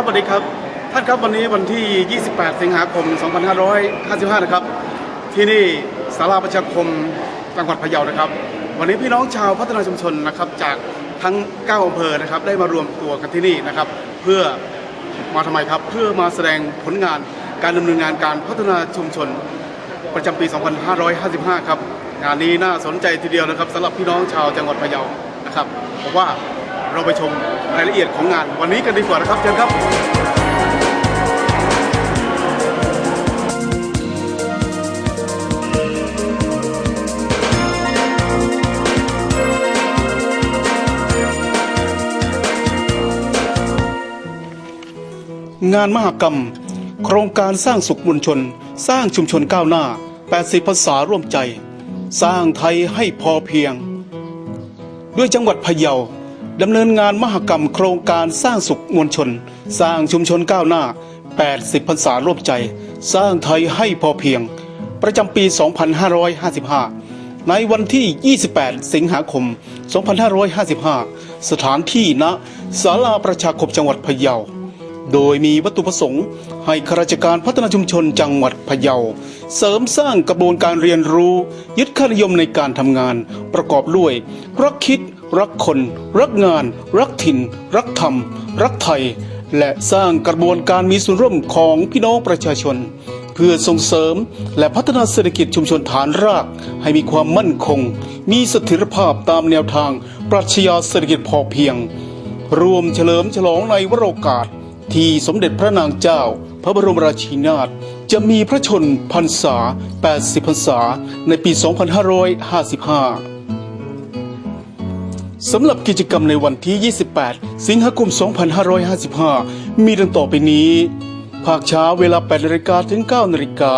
สวัสดีครับ ท่านครับวันนี้วันที่ 28 สิงหาคม 2555 นะครับ ที่นี่ศาลาประชาคมจังหวัดพะเยานะครับ วันนี้พี่น้องชาวพัฒนาชุมชนนะครับจากทั้ง 9อำเภอนะครับได้มารวมตัวกันที่นี่นะครับ เพื่อมาทำไมครับ เพื่อมาแสดงผลงานการดำเนินงานการพัฒนาชุมชนประจำปี 2555 ครับงานนี้น่าสนใจทีเดียวนะครับสำหรับพี่น้องชาวจังหวัดพะเยานะครับผมว่า เราไปชมรายละเอียดของงานวันนี้กันดีกว่านะครับเชิญครับ งานมหกรรม โครงการสร้างสุขมวลชน สร้างชุมชนก้าวหน้า 80 ภาษาร่วมใจ สร้างไทยให้พอเพียง ด้วยจังหวัดพะเยา ดำเนินงานมหกรรมโครงการสร้างสุขมวลชน สร้างชุมชนก้าวหน้า 80พรรษาร่วมใจ สร้างไทยให้พอเพียง ประจำปี 2555 ในวันที่ 28 สิงหาคม 2555 สถานที่ณศาลาประชาคมจังหวัดพะเยา โดยมีวัตถุประสงค์ ให้ข้าราชการพัฒนาชุมชนจังหวัดพะเยา เสริมสร้างกระบวนการเรียนรู้ ยึดค่านิยมในการทำงาน ประกอบด้วยรักคิด รักคน รักงาน รักถิ่น รักธรรม รักไทย และสร้างกระบวนการมีส่วนร่วมของพี่น้องประชาชน เพื่อส่งเสริมและพัฒนาเศรษฐกิจชุมชนฐานราก ให้มีความมั่นคง มีเสถียรภาพตามแนวทางปรัชญาเศรษฐกิจพอเพียง รวมเฉลิมฉลองในวโรกาสที่สมเด็จพระนางเจ้า พระบรมราชินีนาถจะมีพระชนพรรษา 80 พรรษา ในปี 2555 สำหรับกิจกรรมในวันที่ 28 สิงหาคม 2555 มีดังต่อไปนี้ ภาคเช้าเวลา 8นาฬิกาถึง 9นาฬิกา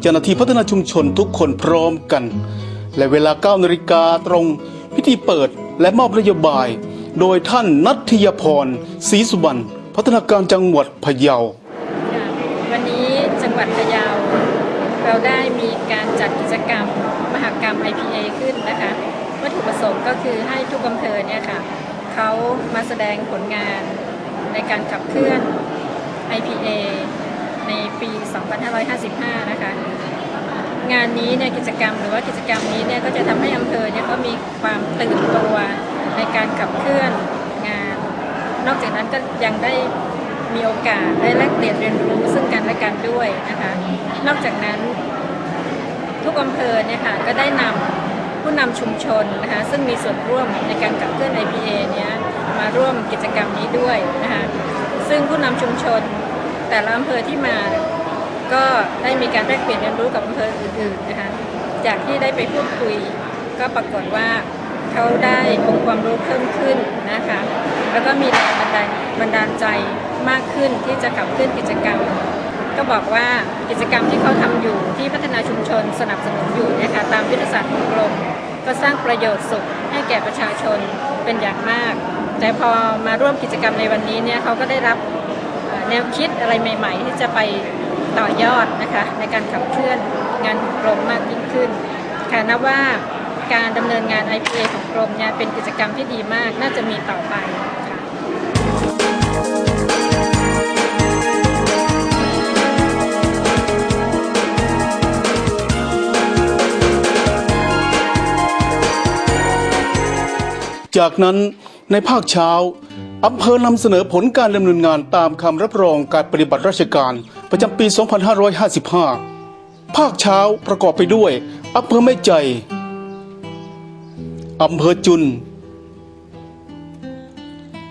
เจ้าหน้าที่พัฒนาชุมชนทุกคนพร้อมกัน และเวลา 9นาฬิกาตรง พิธีเปิดและมอบนโยบาย โดยท่านนัทยพรศรีสุบรรณพัฒนาการจังหวัดพะเยา วันนี้จังหวัดพะเยา เราได้มีการจัดกิจกรรมมหกรรม IPA ขึ้นนะคะ วัตถุประสงค์ก็คือให้ทุกอำเภอเนี่ยค่ะเขามาแสดงผลงานในการขับเคลื่อน IPA ในปี 2555 นะคะ งานนี้เนี่ยกิจกรรมหรือว่ากิจกรรมนี้เนี่ยก็จะทำให้อำเภอเนี่ยก็มีความตื่นตัวในการขับเคลื่อนงาน นอกจากนั้นก็ยังได้มีโอกาสได้แลกเปลี่ยนเรียนรู้ซึ่งกันและกันด้วยนะคะ นอกจากนั้นทุกอำเภอเนี่ยค่ะก็ได้นำ ผู้นำชุมชนนะคะซึ่งมีส่วนร่วมในการขับเคลื่อน IPA เนี่ยมาร่วมกิจกรรมนี้ด้วยนะคะซึ่งผู้นำชุมชนแต่ละอำเภอที่มาก็ได้มีการแลกเปลี่ยนเรียนรู้กับอำเภออื่นๆนะคะจากที่ได้ไปพูดคุยก็ปรากฏว่าเขาได้องค์ความรู้เพิ่มขึ้นนะคะ แล้วก็มีแรงบันดาลบันดาลใจมากขึ้นที่จะขับเคลื่อนกิจกรรม ก็บอกว่ากิจกรรมที่เขาทำอยู่ที่พัฒนาชุมชนสนับสนุนอยู่เนี่ยค่ะตามยุทธศาสตร์ของกรมก็สร้างประโยชน์สุขให้แก่ประชาชนเป็นอย่างมาก แต่พอมาร่วมกิจกรรมในวันนี้เนี่ยเขาก็ได้รับแนวคิดอะไรใหม่ ๆ ที่จะไปต่อยอดนะคะในการขับเคลื่อนงานของกรมมากยิ่งขึ้นค่ะนับว่าการดำเนินงาน IPA ของกรมเนี่ยเป็นกิจกรรมที่ดีมากน่าจะมีต่อไปค่ะ จากนั้นในภาคเช้าอำเภอนำเสนอผลการดำเนินงานตามคำรับรองการปฏิบัติราชการประจำปี 2555 ภาคเช้าประกอบไปด้วยอำเภอแม่ใจอำเภอจุน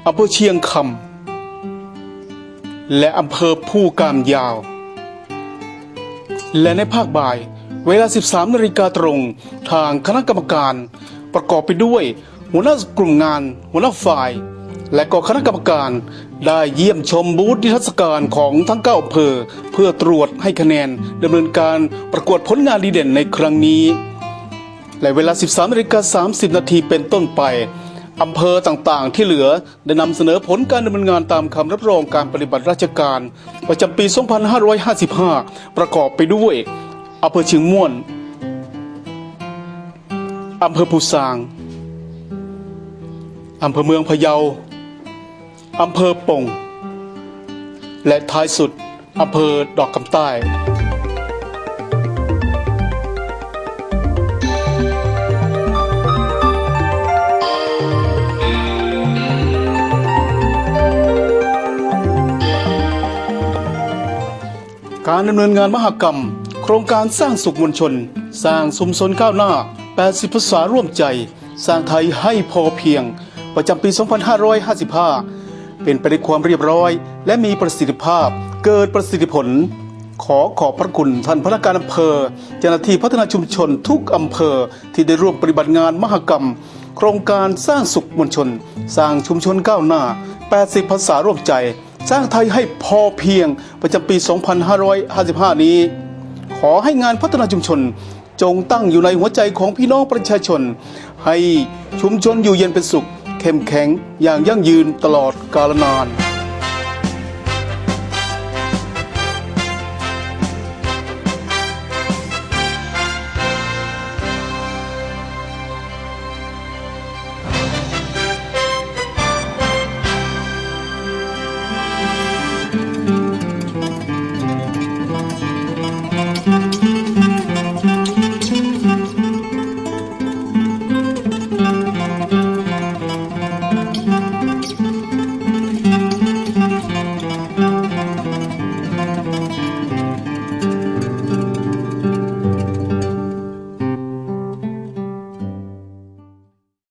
อำเภอเชียงคำและอำเภอผู้กามยาว และในภาคบ่ายเวลา 13นาฬิกาตรง ทางคณะกรรมการประกอบไปด้วย หัวหน้ากลุ่มงาน หัวหน้าฝ่าย และก็คณะกรรมการได้เยี่ยมชมบูธนิทรรศการของทั้งเก้าอำเภอ เพื่อตรวจให้คะแนนดำเนินการประกวดผลงานดีเด่นในครั้งนี้ และเวลา 13นาฬิกา30 นาทีเป็นต้นไปอำเภอต่างๆ ที่เหลือได้นำเสนอผลการดำเนินงานตามคำรับรองการปฏิบัติราชการ ประจำปี 2555 ประกอบไปด้วยอำเภอเชียงม่วนอำเภอปูซาง อำเภอเมืองพะเยาอำเภอป่ง และท้ายสุดอำเภอดอกคำใต้การดำเนินงานมหกรรม โครงการสร้างสุขมวลชน สร้างสุมชนก้าวหน้า 80 ภาษาร่วมใจ สร้างไทยให้พอเพียง ประจำปี 2555 เป็นไปด้วยความเรียบร้อย และมีประสิทธิภาพเกิดประสิทธิผล ขอขอบพระคุณท่านพนักงานอำเภอ เจ้าหน้าที่พัฒนาชุมชนทุกอำเภอที่ได้ร่วมปฏิบัติงานมหกรรม โครงการสร้างสุขมวลชน สร้างชุมชนก้าวหน้า 80 ภาษาร่วมใจ สร้างไทยให้พอเพียงประจำปี 2555 นี้ ขอให้งานพัฒนาชุมชนจงตั้งอยู่ในหัวใจของพี่น้องประชาชน ให้ชุมชนอยู่เย็นเป็นสุข เข้มแข็งอย่างยั่งยืนตลอดกาลนาน